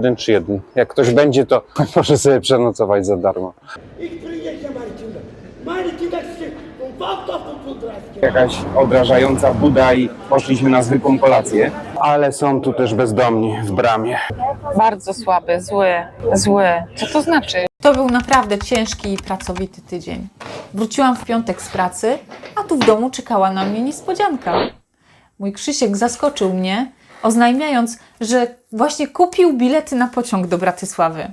Jeden czy jeden. Jak ktoś będzie, to może sobie przenocować za darmo. Ich Marcina. Się. Jakaś odrażająca buda i poszliśmy na zwykłą kolację. Ale są tu też bezdomni w bramie. Bardzo słaby, zły, zły. Co to znaczy? To był naprawdę ciężki i pracowity tydzień. Wróciłam w piątek z pracy, a tu w domu czekała na mnie niespodzianka. Mój Krzysiek zaskoczył mnie, oznajmiając, że właśnie kupił bilety na pociąg do Bratysławy.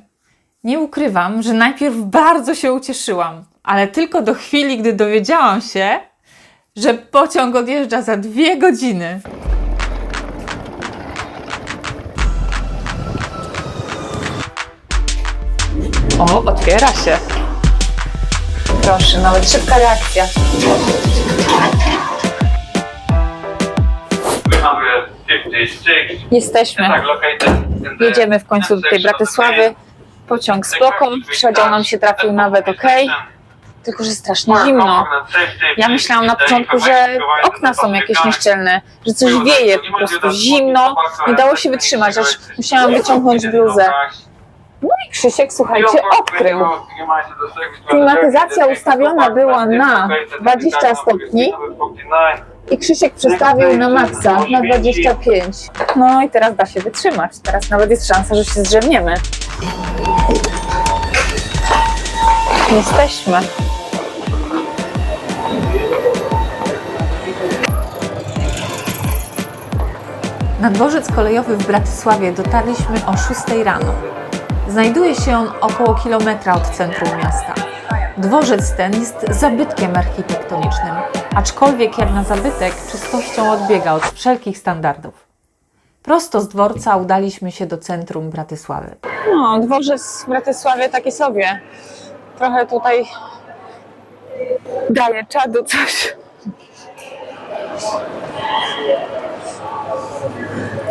Nie ukrywam, że najpierw bardzo się ucieszyłam, ale tylko do chwili, gdy dowiedziałam się, że pociąg odjeżdża za dwie godziny. O, otwiera się. Proszę, nawet szybka reakcja. Jesteśmy. tak Jedziemy w końcu do tej Bratysławy. Pociąg spoko, przedział nam się trafił nawet ok, tylko że strasznie zimno. Ja myślałam na początku, że okna są jakieś nieszczelne, że coś wieje, po prostu zimno, nie dało się wytrzymać, aż musiałam wyciągnąć bluzę. No i Krzysiek, słuchajcie, odkrył. Klimatyzacja ustawiona była na 20 stopni i Krzysiek przestawił na maksa, na 25. No i teraz da się wytrzymać. Teraz nawet jest szansa, że się zdrzemniemy. Jesteśmy. Na dworzec kolejowy w Bratysławie dotarliśmy o 6 rano. Znajduje się on około kilometra od centrum miasta. Dworzec ten jest zabytkiem architektonicznym, aczkolwiek jak na zabytek czystością odbiega od wszelkich standardów. Prosto z dworca udaliśmy się do centrum Bratysławy. No, dworzec w Bratysławie taki sobie. Trochę tutaj daje czadu coś.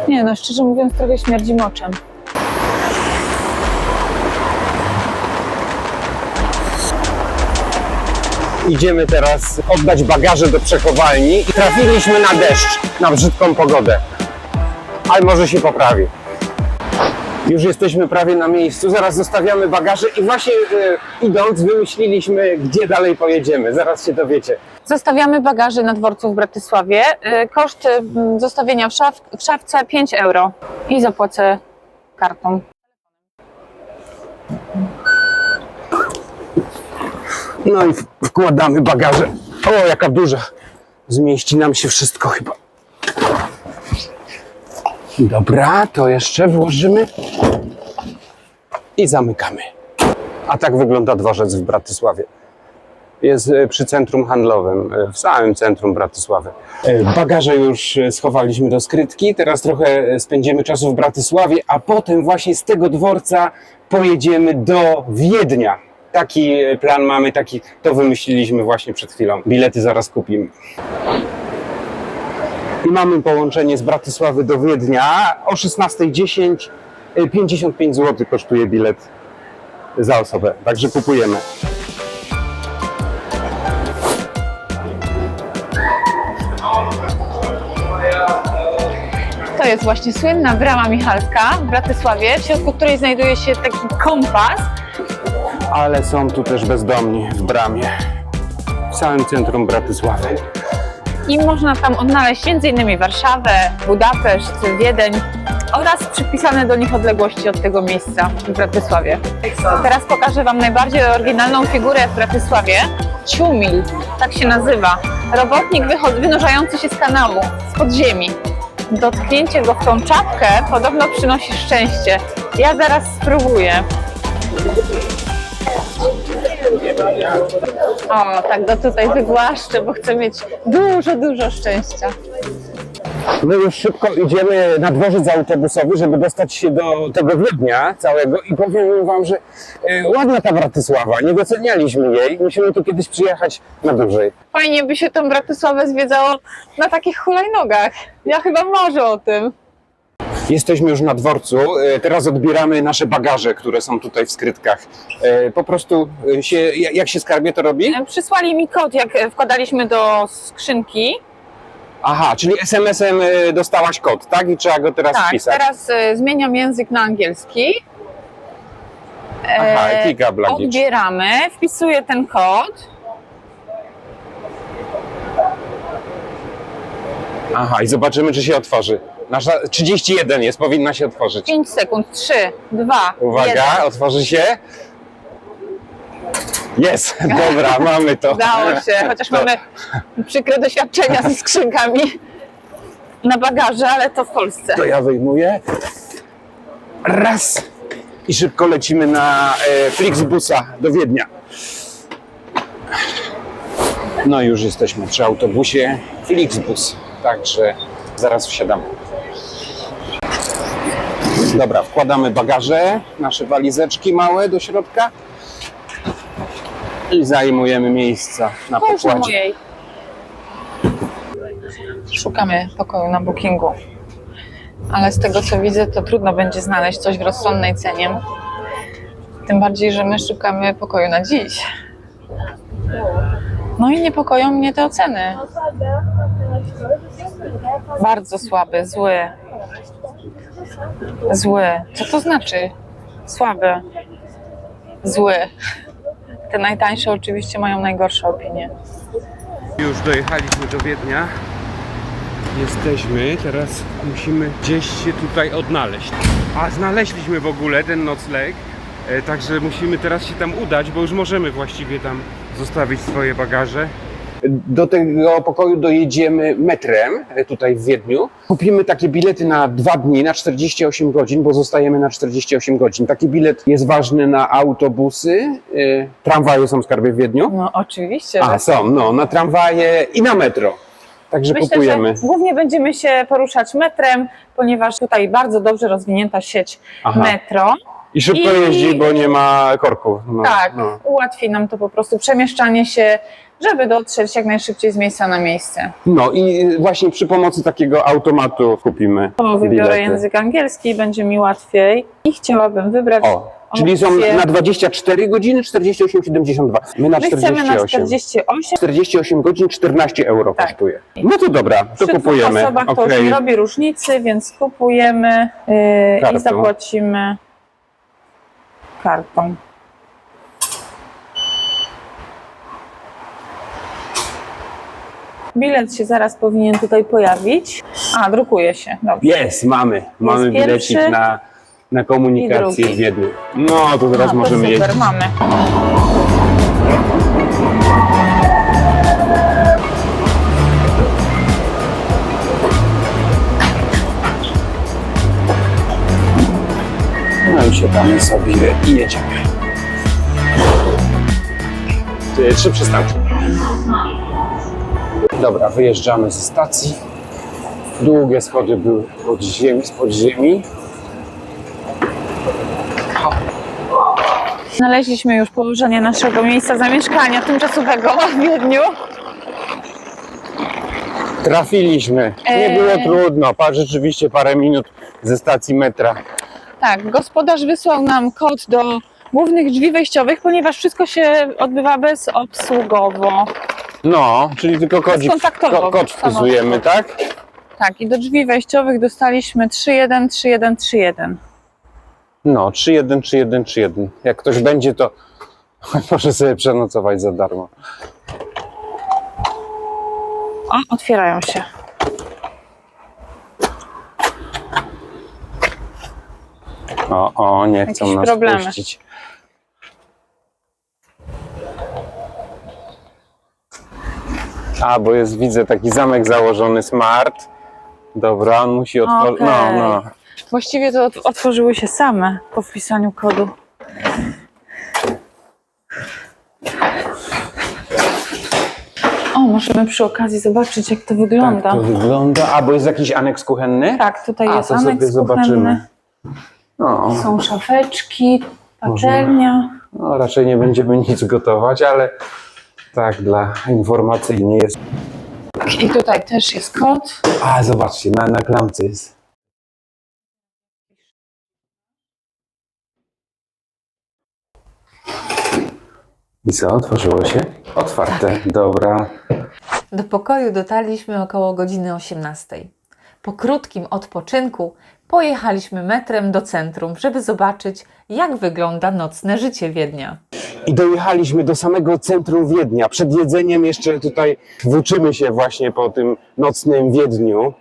Nie no, szczerze mówiąc trochę śmierdzi moczem. Idziemy teraz oddać bagaże do przechowalni i trafiliśmy na deszcz, na brzydką pogodę. Ale może się poprawi. Już jesteśmy prawie na miejscu, zaraz zostawiamy bagaże i właśnie e, idąc wymyśliliśmy, gdzie dalej pojedziemy. Zaraz się dowiecie. Zostawiamy bagaże na dworcu w Bratysławie. Y, Koszt y, zostawienia w, szaf, w szafce 5 euro i zapłacę kartą. No i wkładamy bagaże. O, jaka duża. Zmieści nam się wszystko chyba. Dobra, to jeszcze włożymy i zamykamy. A tak wygląda dworzec w Bratysławie. Jest e, przy centrum handlowym, e, w samym centrum Bratysławy. E, Bagaże już schowaliśmy do skrytki, teraz trochę spędzimy czasu w Bratysławie, a potem właśnie z tego dworca pojedziemy do Wiednia. Taki plan mamy, taki to wymyśliliśmy właśnie przed chwilą. Bilety zaraz kupimy. I mamy połączenie z Bratysławy do Wiednia o 16.10. e, 55 zł kosztuje bilet za osobę, także kupujemy. To jest właśnie słynna brama Michalska w Bratysławie, w środku której znajduje się taki kompas. Ale są tu też bezdomni w bramie. W samym centrum Bratysławy. I można tam odnaleźć m.in. Warszawę, Budapeszt, Wiedeń oraz przypisane do nich odległości od tego miejsca w Bratysławie. Teraz pokażę Wam najbardziej oryginalną figurę w Bratysławie. Ciumil, tak się nazywa. Robotnik wynurzający się z kanału, z podziemi. Dotknięcie go w tą czapkę podobno przynosi szczęście. Ja zaraz spróbuję. O, tak go tutaj wygłaszczę, bo chcę mieć dużo, dużo szczęścia. My już szybko idziemy na dworzec autobusowy, żeby dostać się do tego Wiednia całego i powiem wam, że e, ładna ta Bratysława, nie docenialiśmy jej. Musimy tu kiedyś przyjechać na dłużej. Fajnie by się tą Bratysławę zwiedzało na takich hulajnogach. Ja chyba marzę o tym. Jesteśmy już na dworcu, e, teraz odbieramy nasze bagaże, które są tutaj w skrytkach. E, Po prostu e, się, jak się skarbie to robi? Przysłali mi kod, jak wkładaliśmy do skrzynki. Aha, czyli SMS-em dostałaś kod, tak? I trzeba go teraz Tak, wpisać. teraz zmieniam język na angielski. Aha, klika Blackitch. Odbieramy, wpisuję ten kod. Aha, i zobaczymy, czy się otworzy. Nasza 31 jest, powinna się otworzyć. 5 sekund, 3, 2, Uwaga, 1. otworzy się. Jest, dobra, mamy to. Udało się, chociaż mamy przykre doświadczenia ze skrzynkami na bagaże, ale to w Polsce. To ja wyjmuję. Raz. I szybko lecimy na e, Flixbusa do Wiednia. No już jesteśmy przy autobusie Flixbus, także zaraz wsiadamy. Dobra, wkładamy bagaże, nasze walizeczki małe do środka i zajmujemy miejsca na To już na pokładzie. mojej. Szukamy pokoju na bookingu. Ale z tego co widzę, to trudno będzie znaleźć coś w rozsądnej cenie. Tym bardziej, że my szukamy pokoju na dziś. No i niepokoją mnie te oceny. Bardzo słaby, zły. Zły. Co to znaczy? Słaby. Zły. Te najtańsze oczywiście mają najgorsze opinie. Już dojechaliśmy do Wiednia. Jesteśmy, teraz musimy gdzieś się tutaj odnaleźć. A znaleźliśmy w ogóle ten nocleg, e, także musimy teraz się tam udać, bo już możemy właściwie tam zostawić swoje bagaże. Do tego pokoju dojedziemy metrem e, tutaj w Wiedniu. Kupimy takie bilety na dwa dni, na 48 godzin, bo zostajemy na 48 godzin. Taki bilet jest ważny na autobusy. e, Tramwaje są skarbie w Wiedniu. No oczywiście. A, są, no, na tramwaje i na metro. Także Myślę, kupujemy. że głównie będziemy się poruszać metrem, ponieważ tutaj bardzo dobrze rozwinięta sieć Aha. metro. I szybko I- jeździ, bo nie ma korków. No, tak, No. ułatwi nam to po prostu przemieszczanie się, żeby dotrzeć jak najszybciej z miejsca na miejsce. no i właśnie przy pomocy takiego automatu kupimy To wybiorę bilety. język angielski, będzie mi łatwiej i chciałabym wybrać. O, czyli są na 24 godziny 48, 72. My na My chcemy na 48. 48. 48 godzin 14 euro Tak. kosztuje. No to dobra, to Przy kupujemy. osobach to już nie robi różnicy, więc kupujemy yy, i zapłacimy kartą. Bilet się zaraz powinien tutaj pojawić. A, drukuje się. Dobrze. Jest, mamy. Mamy pierwszy bilecik na, na komunikację i drugi. w Wiedniu. No to teraz A, to możemy super, jeździć. mamy. No i siadamy sobie i jedziemy. Trzy przystanki. Dobra, wyjeżdżamy ze stacji. Długie schody były pod ziemi, z podziemi. Znaleźliśmy już położenie naszego miejsca zamieszkania tymczasowego w Wiedniu. Trafiliśmy. Nie Eee. było trudno. Pa, rzeczywiście parę minut ze stacji metra. Tak, gospodarz wysłał nam kod do głównych drzwi wejściowych, ponieważ wszystko się odbywa bezobsługowo. No, czyli tylko kodzik, Bezkontaktowo. ko, kod wpisujemy, tak? Tak, i do drzwi wejściowych dostaliśmy 313131. No, 3-1, 3-1, 3-1. Jak ktoś będzie, to może sobie przenocować za darmo. O, otwierają się. O, o, nie chcą Jakieś nas problemy. puścić. A, bo jest, widzę, taki zamek założony smart. Dobra, on musi otworzyć. No, Okej. no. Właściwie to ot- otworzyły się same po wpisaniu kodu. O, możemy przy okazji zobaczyć, jak to wygląda. Tak to wygląda. A, bo jest jakiś aneks kuchenny? Tak, tutaj A, jest to aneks sobie zobaczymy. No, Są szafeczki, patelnia. no, raczej nie będziemy nic gotować, ale tak, dla informacyjnie jest. I tutaj też jest kod. A, zobaczcie, na, na klamce jest. I co, otworzyło się? Otwarte, dobra. Do pokoju dotarliśmy około godziny 18. Po krótkim odpoczynku pojechaliśmy metrem do centrum, żeby zobaczyć, jak wygląda nocne życie Wiednia. I dojechaliśmy do samego centrum Wiednia. Przed jedzeniem jeszcze tutaj włóczymy się właśnie po tym nocnym Wiedniu.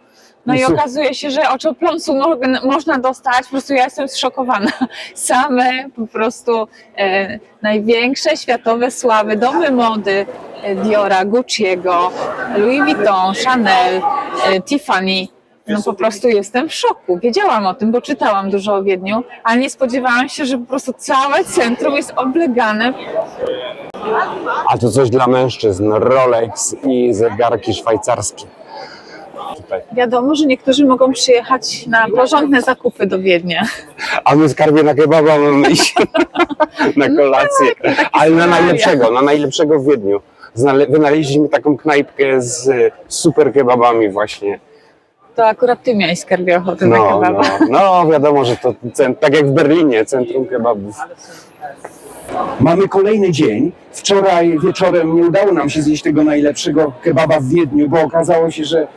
No i okazuje się, że oczopląsu mo można dostać, po prostu ja jestem zszokowana. Same po prostu e, największe światowe sławy, domy mody e, Diora, Gucci'ego, Louis Vuitton, Chanel, e, Tiffany. No po prostu jestem w szoku. Wiedziałam o tym, bo czytałam dużo o Wiedniu, ale nie spodziewałam się, że po prostu całe centrum jest oblegane A to coś dla mężczyzn. Rolex i zegarki szwajcarskie. Tutaj. Wiadomo, że niektórzy mogą przyjechać na porządne zakupy do Wiednia. A my skarbie na kebaba mamy iść na kolację. Ale na najlepszego, na najlepszego w Wiedniu. Wynaleźliśmy taką knajpkę z super kebabami właśnie. To akurat ty miałeś skarbie ochotę na No, kebaba. no, no wiadomo, że to tak jak w Berlinie, centrum kebabów. Mamy kolejny dzień. Wczoraj wieczorem nie udało nam się zjeść tego najlepszego kebaba w Wiedniu, bo okazało się, że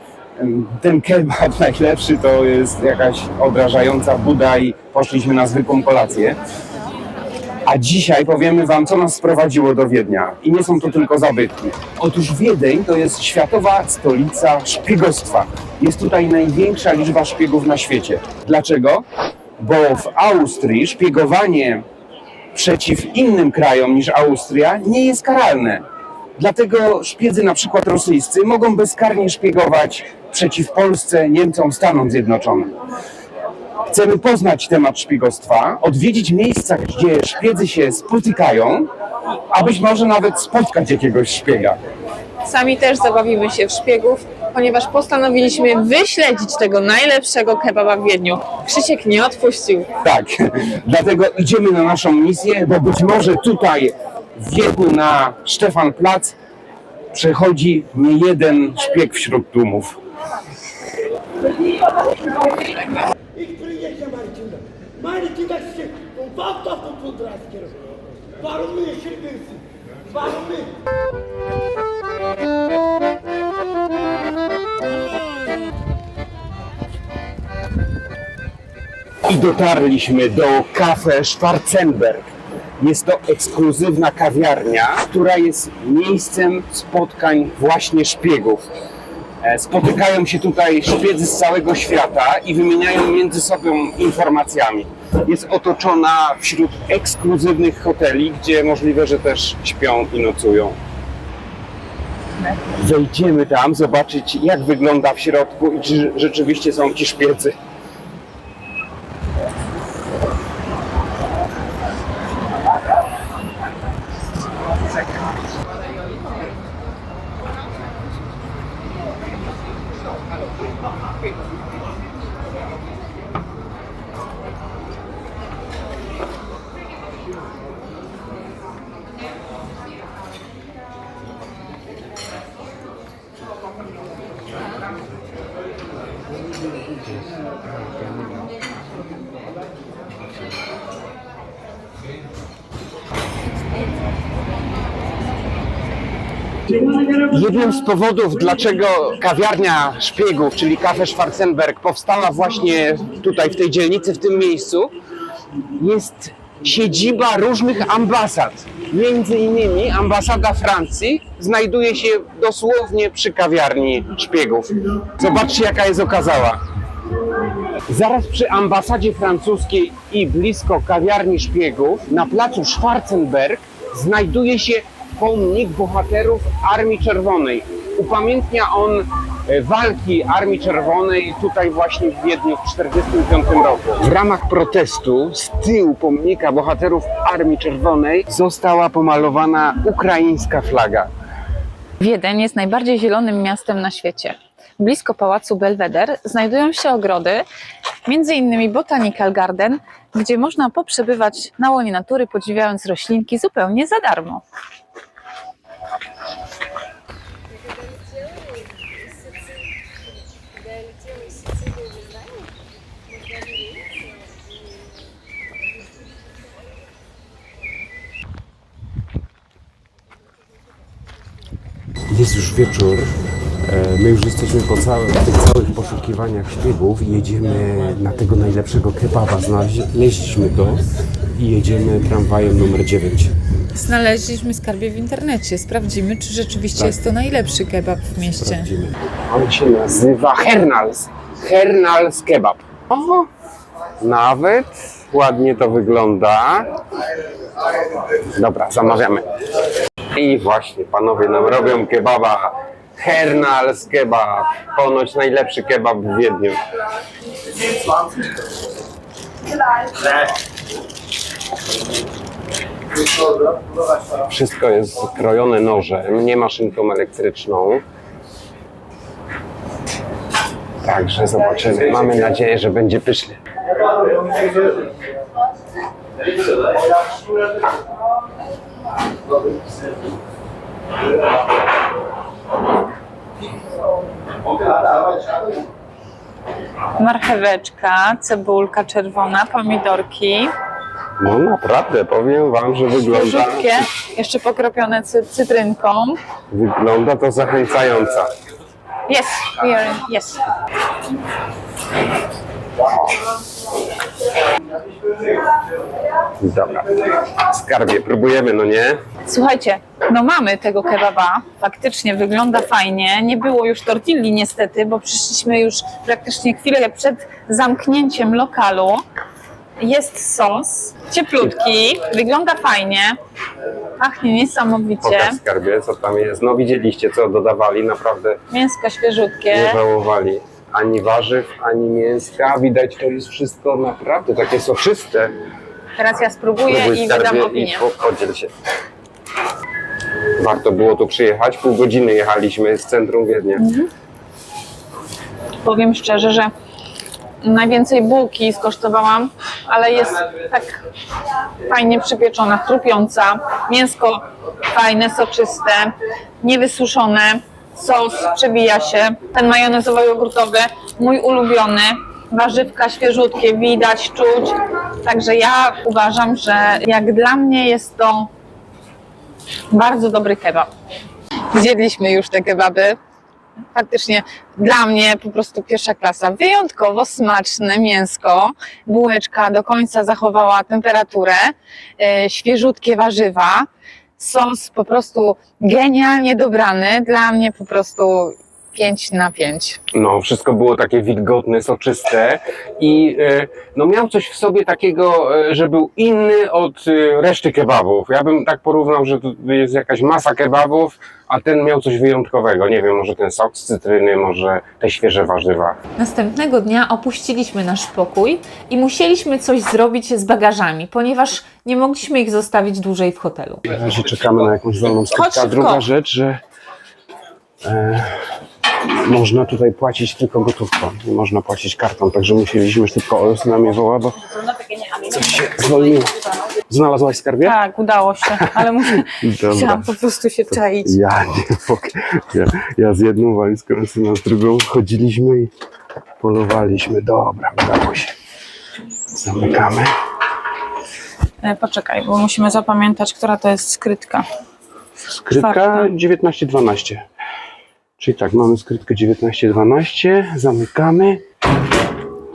ten kebab najlepszy to jest jakaś obrażająca buda i poszliśmy na zwykłą kolację. A dzisiaj powiemy Wam, co nas sprowadziło do Wiednia. I nie są to tylko zabytki. Otóż Wiedeń to jest światowa stolica szpiegostwa. Jest tutaj największa liczba szpiegów na świecie. Dlaczego? Bo w Austrii szpiegowanie przeciw innym krajom niż Austria nie jest karalne. Dlatego szpiedzy na przykład rosyjscy mogą bezkarnie szpiegować przeciw Polsce, Niemcom, Stanom Zjednoczonym. Chcemy poznać temat szpiegostwa, odwiedzić miejsca, gdzie szpiedzy się spotykają, a być może nawet spotkać jakiegoś szpiega. Sami też zabawimy się w szpiegów, ponieważ postanowiliśmy wyśledzić tego najlepszego kebaba w Wiedniu. Krzysiek nie odpuścił. Tak, dlatego idziemy na naszą misję, bo być może tutaj w Wiedniu na Stefanplatz przechodzi nie jeden szpieg wśród tłumów. Ich приезжай, Маритина. Маритина все, он факта по подраскер. Warum nicht, Schirgirsi? Warum nicht? I dotarliśmy do Cafe Schwarzenberg. Jest to ekskluzywna kawiarnia, która jest miejscem spotkań właśnie szpiegów. E, Spotykają się tutaj szpiedzy z całego świata i wymieniają między sobą informacjami. Jest otoczona wśród ekskluzywnych hoteli, gdzie możliwe, że też śpią i nocują. Wejdziemy tam, zobaczyć jak wygląda w środku i czy rzeczywiście są ci szpiedzy. 増えた。Jednym z powodów, dlaczego kawiarnia szpiegów, czyli Cafe Schwarzenberg, powstała właśnie tutaj, w tej dzielnicy, w tym miejscu, jest siedziba różnych ambasad. Między innymi ambasada Francji znajduje się dosłownie przy kawiarni szpiegów. Zobaczcie, jaka jest okazała. Zaraz przy ambasadzie francuskiej i blisko kawiarni szpiegów na placu Schwarzenberg znajduje się pomnik bohaterów Armii Czerwonej. Upamiętnia on e, walki Armii Czerwonej tutaj właśnie w Wiedniu w 1945 roku. W ramach protestu z tyłu pomnika bohaterów Armii Czerwonej została pomalowana ukraińska flaga. Wiedeń jest najbardziej zielonym miastem na świecie. Blisko pałacu Belweder znajdują się ogrody, między innymi Botanical Garden, gdzie można poprzebywać na łonie natury, podziwiając roślinki zupełnie za darmo. Jest już wieczór. E, My już jesteśmy po całych, tych całych poszukiwaniach szpiegów i jedziemy na tego najlepszego kebaba. Znaleźliśmy go i jedziemy tramwajem numer 9. Znaleźliśmy skarbie w internecie. Sprawdzimy, czy rzeczywiście jest to najlepszy kebab w mieście. Sprawdzimy. On się nazywa Hernals. Hernals Kebab. O, nawet ładnie to wygląda. Dobra, zamawiamy. I właśnie panowie nam robią kebaba. Hernals Kebab. Ponoć najlepszy kebab w Wiedniu. Wszystko jest krojone nożem, nie maszynką elektryczną. Także zobaczymy. Mamy nadzieję, że będzie pyszny. Marcheweczka, cebulka czerwona, pomidorki, No naprawdę, powiem wam, że wygląda, żółtkie, jeszcze pokropione cy cytrynką. wygląda to zachęcająco. Yes, we are in, yes. Dobra. Skarbie, próbujemy, no nie? Słuchajcie, no mamy tego kebaba. Faktycznie wygląda fajnie. Nie było już tortilli niestety, bo przyszliśmy już praktycznie chwilę przed zamknięciem lokalu. Jest sos, cieplutki, wygląda fajnie. Pachnie niesamowicie. Pokaż skarbie, co tam jest. No widzieliście, co dodawali, naprawdę Mięsko nie świeżutkie. żałowali. Ani warzyw, ani mięska. Widać, to jest wszystko naprawdę takie soczyste. Teraz ja spróbuję Próbuj i wydam opinię. i po- podziel się. Warto było tu przyjechać. Pół godziny jechaliśmy z centrum Wiednia. Mhm. Powiem szczerze, że najwięcej bułki skosztowałam, ale jest tak fajnie przypieczona, chrupiąca. Mięsko fajne, soczyste, niewysuszone. Sos przebija się. Ten majonezowo-jogurtowy, mój ulubiony. Warzywka świeżutkie, widać, czuć. Także ja uważam, że jak dla mnie jest to bardzo dobry kebab. Zjedliśmy już te kebaby. Faktycznie dla mnie po prostu pierwsza klasa. Wyjątkowo smaczne mięsko, bułeczka do końca zachowała temperaturę, e, świeżutkie warzywa, sos po prostu genialnie dobrany, dla mnie po prostu 5 na 5. No, wszystko było takie wilgotne, soczyste i e, no miał coś w sobie takiego, e, że był inny od e, reszty kebabów. Ja bym tak porównał, że tu jest jakaś masa kebabów, a ten miał coś wyjątkowego. Nie wiem, może ten sok z cytryny, może te świeże warzywa. Następnego dnia opuściliśmy nasz pokój i musieliśmy coś zrobić z bagażami, ponieważ nie mogliśmy ich zostawić dłużej w hotelu. Na razie czekamy na jakąś wolną skrytkę. A druga rzecz, że e, można tutaj płacić tylko gotówką. Nie można płacić kartą, także musieliśmy szybko, o, na mnie woła, bo coś się zwolniło. Znalazłaś skarbie? Tak, udało się, ale muszę, musiałam po prostu się czaić. Ja nie mogę. Ja, ja z jedną walizką, syna z drugą chodziliśmy i polowaliśmy. Dobra, udało się. Zamykamy. E, Poczekaj, bo musimy zapamiętać, która to jest skrytka. Skrytka Czwarta. 1912. Czyli tak, mamy skrytkę 1912, zamykamy.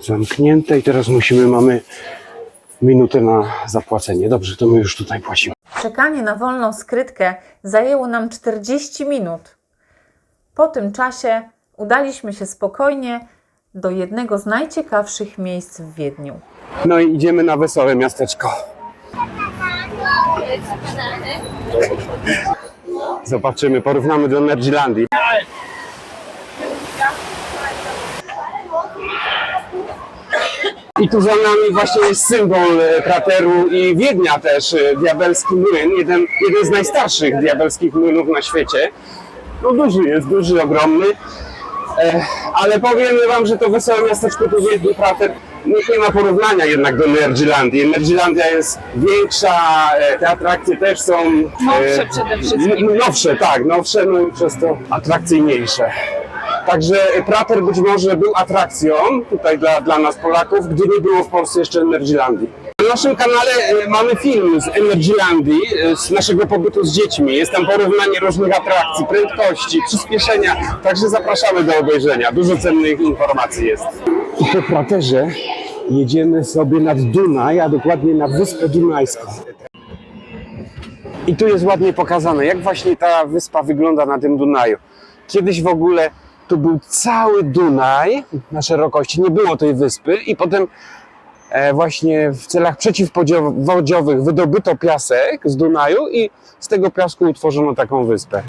Zamknięte i teraz musimy, mamy minutę na zapłacenie. Dobrze, to my już tutaj płacimy. Czekanie na wolną skrytkę zajęło nam 40 minut. Po tym czasie udaliśmy się spokojnie do jednego z najciekawszych miejsc w Wiedniu. No i idziemy na wesołe miasteczko. Zobaczymy, porównamy do Nerdzilandii. I tu za nami właśnie jest symbol e, krateru i Wiednia też, e, diabelski młyn, jeden, jeden z najstarszych diabelskich młynów na świecie. No duży jest, duży, ogromny. E, ale powiemy wam, że to wesołe miasteczko tu w Wiedniu krater nie, nie ma porównania jednak do Nerdzilandii. Nerdzilandia jest większa, e, te atrakcje też są... e, Nowsze przede wszystkim. Nowsze, tak, nowsze, no i przez to atrakcyjniejsze. Także Prater być może był atrakcją tutaj dla, dla nas Polaków, gdy nie było w Polsce jeszcze Nerdzilandii. Na naszym kanale e, mamy film z Energylandii, z naszego pobytu z dziećmi. Jest tam porównanie różnych atrakcji, prędkości, przyspieszenia, także zapraszamy do obejrzenia. Dużo cennych informacji jest. I po kraterze jedziemy sobie nad Dunaj, a dokładnie na Wyspę Dunajską. I tu jest ładnie pokazane, jak właśnie ta wyspa wygląda na tym Dunaju. Kiedyś w ogóle tu był cały Dunaj na szerokości, nie było tej wyspy i potem e, właśnie w celach przeciwpowodziowych wydobyto piasek z Dunaju i z tego piasku utworzono taką wyspę.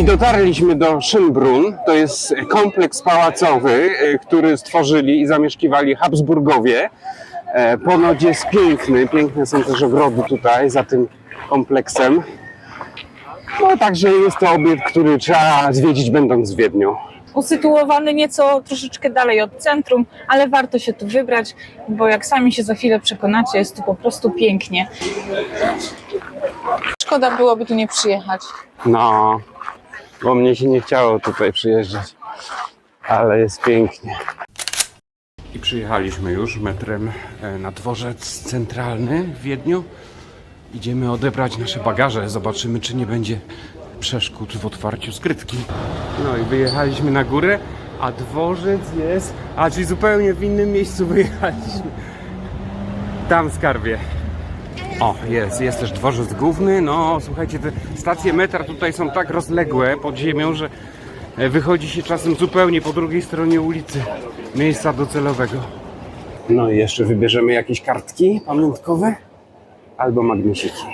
I dotarliśmy do Schönbrunn. To jest kompleks pałacowy, e, który stworzyli i zamieszkiwali Habsburgowie. E, Ponoć jest piękny. Piękne są też ogrody tutaj za tym kompleksem. No także jest to obiekt, który trzeba zwiedzić będąc w Wiedniu. Usytuowany nieco troszeczkę dalej od centrum, ale warto się tu wybrać, bo jak sami się za chwilę przekonacie, jest tu po prostu pięknie. Szkoda byłoby tu nie przyjechać. No, bo mnie się nie chciało tutaj przyjeżdżać, ale jest pięknie. I przyjechaliśmy już metrem e, na dworzec centralny w Wiedniu. Idziemy odebrać nasze bagaże, zobaczymy czy nie będzie przeszkód w otwarciu skrytki. No i wyjechaliśmy na górę, a dworzec jest, a czyli zupełnie w innym miejscu wyjechaliśmy. Tam skarbie. O, jest, jest też dworzec główny. No, słuchajcie, te stacje metra tutaj są tak rozległe pod ziemią, że e, wychodzi się czasem zupełnie po drugiej stronie ulicy miejsca docelowego. No i jeszcze wybierzemy jakieś kartki pamiątkowe albo magnesiki.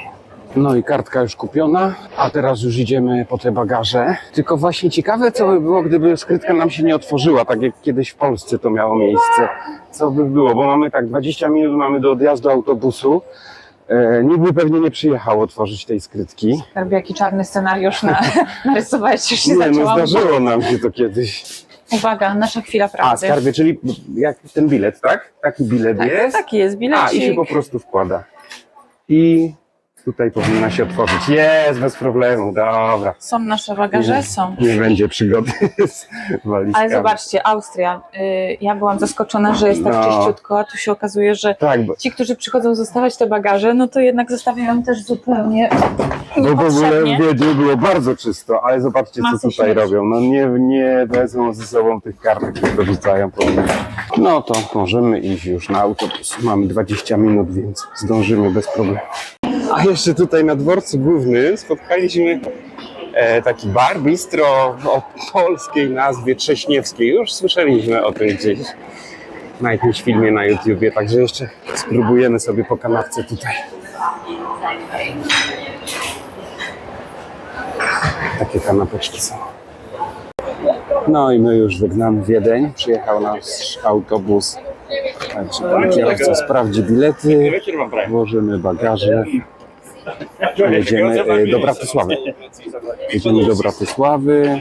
No i kartka już kupiona, a teraz już idziemy po te bagaże. Tylko właśnie ciekawe, co by było, gdyby skrytka nam się nie otworzyła, tak jak kiedyś w Polsce to miało miejsce. Co by było, bo mamy tak 20 minut mamy do odjazdu autobusu. E, nikt by pewnie nie przyjechał otworzyć tej skrytki. Skarbie, jaki czarny scenariusz na, narysowałeś, już się Nie, no zaczęłam. zdarzyło nam się to kiedyś. Uwaga, nasza chwila A, prawdy. skarbie, czyli jak ten bilet, tak? Taki bilet Tak, jest? taki jest bilecik. A, i się po prostu wkłada. I tutaj powinna się otworzyć. Jest, bez problemu, dobra. Są nasze bagaże? Są. Nie będzie przygody z walizkami. Ale zobaczcie, Austria. Y, ja byłam zaskoczona, że jest tak No. czyściutko, a tu się okazuje, że Tak, bo, ci, którzy przychodzą zostawiać te bagaże, no to jednak zostawiają też zupełnie bo w ogóle niepotrzebnie. w Wiedniu było bardzo czysto, ale zobaczcie, co Masy tutaj śmieci. robią. No nie, nie wezmą ze sobą tych kartek, tylko rzucają po mnie. No to możemy iść już na autobus. Mamy 20 minut, więc zdążymy bez problemu. A jeszcze tutaj na dworcu głównym spotkaliśmy e, taki bar, bistro o polskiej nazwie Trześniewskiej. Już słyszeliśmy o tym gdzieś na jakimś filmie na YouTubie, także jeszcze spróbujemy sobie po kanapce tutaj. Takie kanapeczki są. No i my już żegnamy Wiedeń. Przyjechał nasz autobus. Także pan kierowca sprawdzi bilety, włożymy bagaże. Jedziemy e, do Bratysławy. Jedziemy do Bratysławy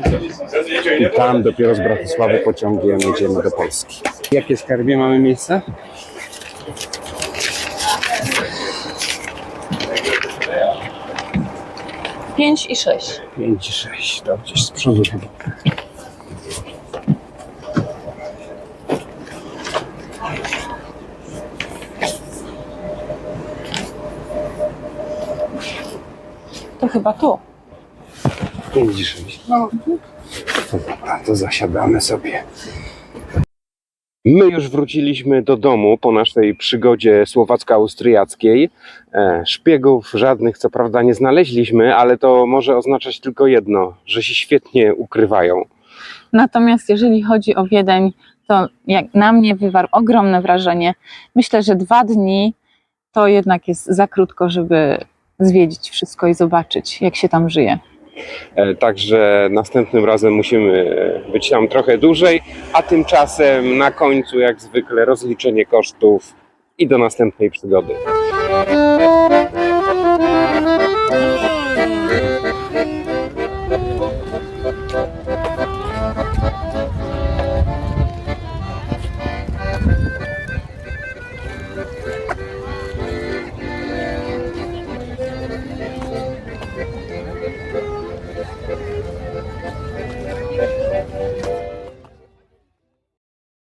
i tam dopiero z Bratysławy pociągiem jedziemy do Polski. Jakie skarbie mamy miejsce? Pięć i sześć. 5 i 6, to gdzieś z przodu chyba. Chyba tu. 5 i 6. No. To dobra, to zasiadamy sobie. My już wróciliśmy do domu po naszej przygodzie słowacko-austriackiej. E, szpiegów żadnych co prawda nie znaleźliśmy, ale to może oznaczać tylko jedno, że się świetnie ukrywają. Natomiast jeżeli chodzi o Wiedeń, to jak na mnie wywarł ogromne wrażenie. Myślę, że dwa dni to jednak jest za krótko, żeby zwiedzić wszystko i zobaczyć, jak się tam żyje. E, Także następnym razem musimy być tam trochę dłużej, a tymczasem na końcu jak zwykle rozliczenie kosztów i do następnej przygody.